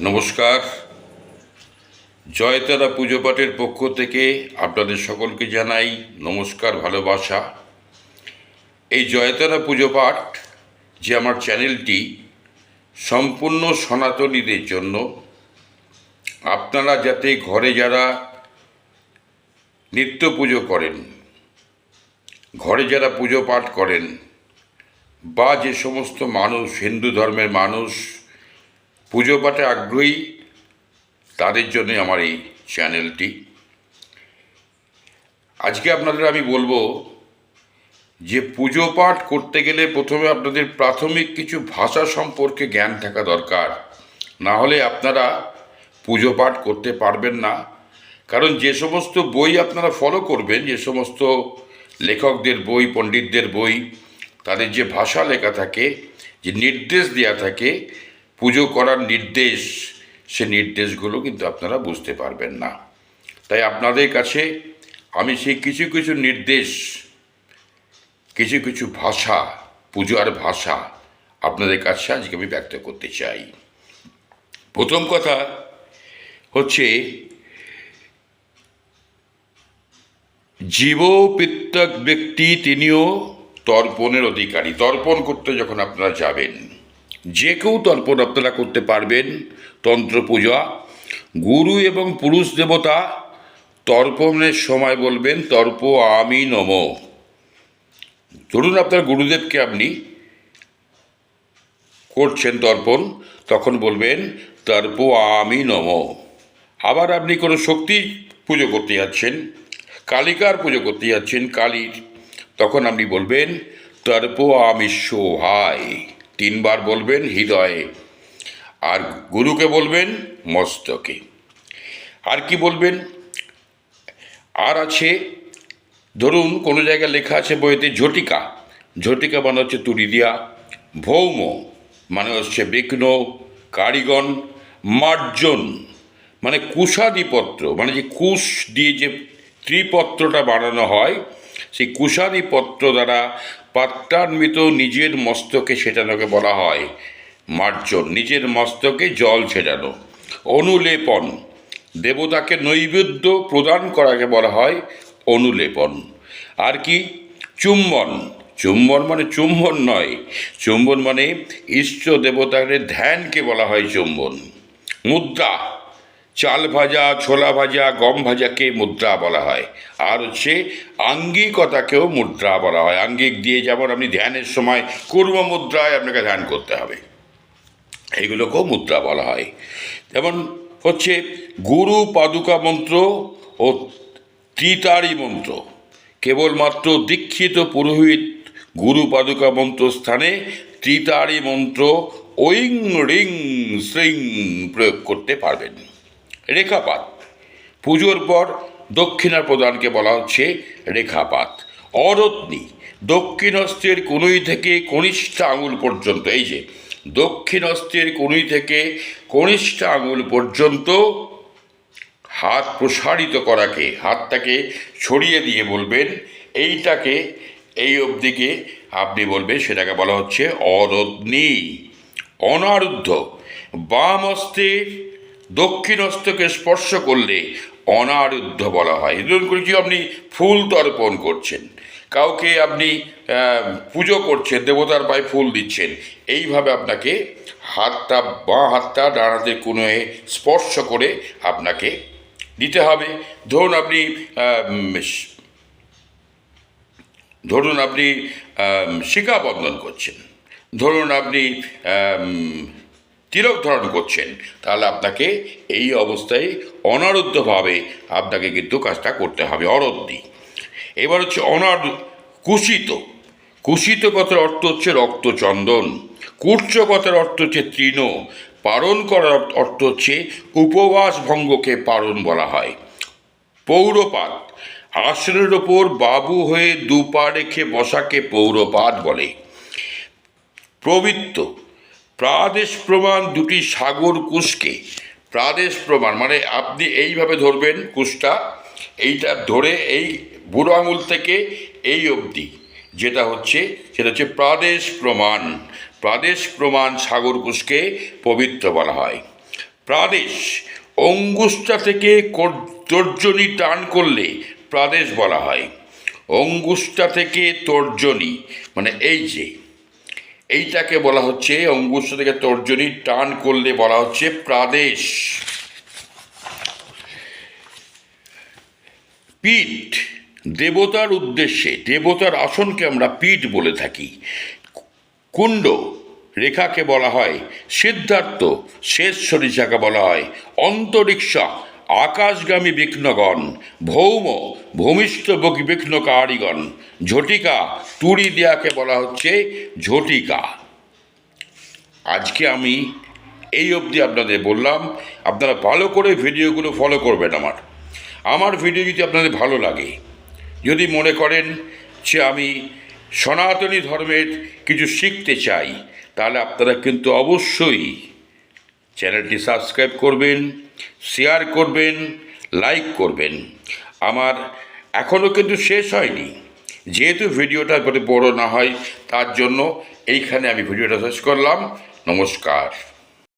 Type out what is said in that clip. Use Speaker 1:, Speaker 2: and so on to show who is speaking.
Speaker 1: নমস্কার। জয়তারা পুজো পাঠের পক্ষ থেকে আপনাদের সকলকে জানাই নমস্কার, ভালোবাসা। এই জয়তারা পুজো পাঠ যে আমার চ্যানেলটি সম্পূর্ণ সনাতনীদের জন্য, আপনারা যাতে ঘরে যারা নিত্য পুজো করেন, ঘরে যারা পুজো পাঠ করেন, বা যে সমস্ত মানুষ, হিন্দু ধর্মের মানুষ পুজো পাঠে আগ্রহী, তাদের জন্যই আমার এই চ্যানেলটি। আজকে আপনাদের আমি বলব যে পুজো পাঠ করতে গেলে প্রথমে আপনাদের প্রাথমিক কিছু ভাষা সম্পর্কে জ্ঞান থাকা দরকার। না হলে আপনারা পুজো পাঠ করতে পারবেন না। কারণ যে সমস্ত বই আপনারা ফলো করবেন, যে সমস্ত লেখকদের বই, পণ্ডিতদের বই, তাদের যে ভাষা লেখা থাকে, যে নির্দেশ দেওয়া থাকে পুজো করার নির্দেশ, সে নির্দেশগুলো কিন্তু আপনারা বুঝতে পারবেন না। তাই আপনাদের কাছে আমি সেই কিছু কিছু নির্দেশ, কিছু কিছু ভাষা, পূজার ভাষা আপনাদের কাছে আজকে আমি ব্যক্ত করতে চাই। প্রথম কথা হচ্ছে জীব প্রত্যেক ব্যক্তি তিনিও তর্পণের অধিকারী। তর্পণ করতে যখন আপনারা যাবেন যে কেউ তর্পণ আপনারা করতে পারবেন তন্ত্র পূজা গুরু এবং পুরুষ দেবতা তর্পণের সময় বলবেন, তর্প আমি নম। ধরুন আপনার গুরুদেবকে আপনি করছেন তর্পণ, তখন বলবেন, তর্প আমি নম। আবার আপনি কোনো শক্তি পুজো করতে যাচ্ছেন, কালিকার পুজো করতে যাচ্ছেন, কালীর, তখন আপনি বলবেন, তর্প আমি সোহায় তিনবার বলবেন হৃদয়ে। আর গুরুকে বলবেন মস্তকে। আর কি বলবেন? আর আছে, ধরুন কোনো জায়গায় লেখা আছে বইতে ঝটিকা। ঝটিকা মানে হচ্ছে তুড়ি দিয়া। ভৌম মানে হচ্ছে বিঘ্ন, কারিগণ, মার্জন মানে কুষাদিপত্র মানে যে কুশ দিয়ে যে ত্রিপত্রটা বানানো হয়, সেই কুষাদিপত্র দ্বারা পাত্রান্বিত নিজের মস্তকে সেটানোকে বলা হয় মার্জন, নিজের মস্তকে জল ছেটানো অনুলেপন, দেবতাকে নৈবেদ্য প্রদান করাকে বলা হয় অনুলেপন। আর কি? চুম্বন চুম্বন মানে চুম্বন নয়, চুম্বন মানে ইষ্ট দেবতাদের ধ্যানকে বলা হয় চুম্বন। মুদ্রা চাল ভাজা, ছোলা ভাজা, গম ভাজাকে মুদ্রা বলা হয়। আর হচ্ছে আঙ্গিকতাকেও মুদ্রা বলা হয়। আঙ্গিক দিয়ে যেমন আপনি ধ্যানের সময় কূর্ম মুদ্রায় আপনাকে ধ্যান করতে হবে। এগুলোকেও মুদ্রা বলা হয়। যেমন হচ্ছে গুরু পাদুকা মন্ত্র ও ত্রিতারি মন্ত্র। কেবলমাত্র দীক্ষিত পুরোহিত গুরু পাদুকা মন্ত্র স্থানে ত্রিতারি মন্ত্র ঐং রিং শ্রিং প্রয়োগ করতে পারবেন। রেখাপাত। পুজোর পর দক্ষিণা প্রদানকে বলা হচ্ছে রেখাপাত। অরত্নি, দক্ষিণ হস্তের কনুই থেকে কনিষ্ঠ আঙুল পর্যন্ত, এই যে, দক্ষিণ হস্তের কনুই থেকে কনিষ্ঠ আঙুল পর্যন্ত হাত প্রসারিত করাকে, হাতটাকে ছড়িয়ে দিয়ে বলবেন, এইটাকে, এই অবধিকে আপনি বলবেন, সেটাকে বলা হচ্ছে অরত্নি। অনারুদ্ধ, বাম হস্তে দক্ষিণ হস্তকে স্পর্শ করলে অনারুদ্ধ বলা হয়। ধরুন করে যে আপনি ফুল তর্পণ করছেন। কাউকে আপনি পুজো করছেন দেবতার পায়ে ফুল দিচ্ছেন এইভাবে আপনাকে হাতটা বাঁ হাতটা ডানাতে কোনো স্পর্শ করে আপনাকে দিতে হবে। ধরুন আপনি ধরুন আপনি আম, শিখা বন্ধন করছেন। ধরুন আপনি তিলক ধারণ করছেন, তাহলে আপনাকে এই অবস্থায় অনারুদ্ধভাবে আপনাকে কিন্তু কাজটা করতে হবে অরদ্দি এবার হচ্ছে অনার, কুশিত। কুশিত কথার অর্থ হচ্ছে রক্তচন্দন। কুর্চ কথার অর্থ হচ্ছে তৃণ। পালন করার অর্থ হচ্ছে উপবাস ভঙ্গকে পালন বলা হয়। পৌরপাত। আসনের ওপর বাবু হয়ে দুপা রেখে বসাকে পৌরপাত বলে। প্রবৃত্ত। প্রাদেশ প্রমাণ দুটি সাগর কুশকে প্রাদেশ প্রমাণ মানে আপনি এইভাবে ধরবেন কুশটা এইটা ধরে এই বুড়ো আঙুল থেকে এই অবধি। যেটা হচ্ছে, সেটা হচ্ছে প্রাদেশ প্রমাণ। প্রাদেশ প্রমাণ সাগর কুশকে পবিত্র বলা হয়। প্রাদেশ অঙ্গুষ্টা থেকে তর্জনী টান করলে প্রাদেশ বলা হয়। অঙ্গুষ্টা থেকে তর্জনী মানে এই যে এইটাকে বলা হচ্ছে অঙ্গুষ্টা থেকে তর্জনী টান করলে বলা হচ্ছে প্রাদেশ। পীঠ, দেবতার উদ্দেশ্যে, দেবতার আসনকে আমরা পীঠ বলে থাকি। কুণ্ড, রেখাকে বলা হয় সিদ্ধার্থ, শেষ সরিষাকে বলা হয় অন্তরিক্ষা। আকাশগামী বিঘ্নগণ, ভৌম, ভূমিষ্ঠ বিঘ্নকারীগণ, ঝটিকা, তুড়ি দেয়াকে বলা হচ্ছে ঝটিকা। আজকে আমি এই অবধি আপনাদের বললাম, আপনারা ভালো করে ভিডিওগুলো ফলো করবেন আমার। আমার ভিডিও যদি আপনাদের ভালো লাগে, যদি মনে করেন যে আমি সনাতনী ধর্মের কিছু শিখতে চাই, তাহলে আপনারা কিন্তু অবশ্যই চ্যানেলটি সাবস্ক্রাইব করবেন শেয়ার করবেন লাইক করবেন। আমার এখনও কিন্তু শেষ হয়নি। যেহেতু ভিডিওটা বড় না হয়, তার জন্য এইখানে আমি ভিডিওটা শেষ করলাম। নমস্কার।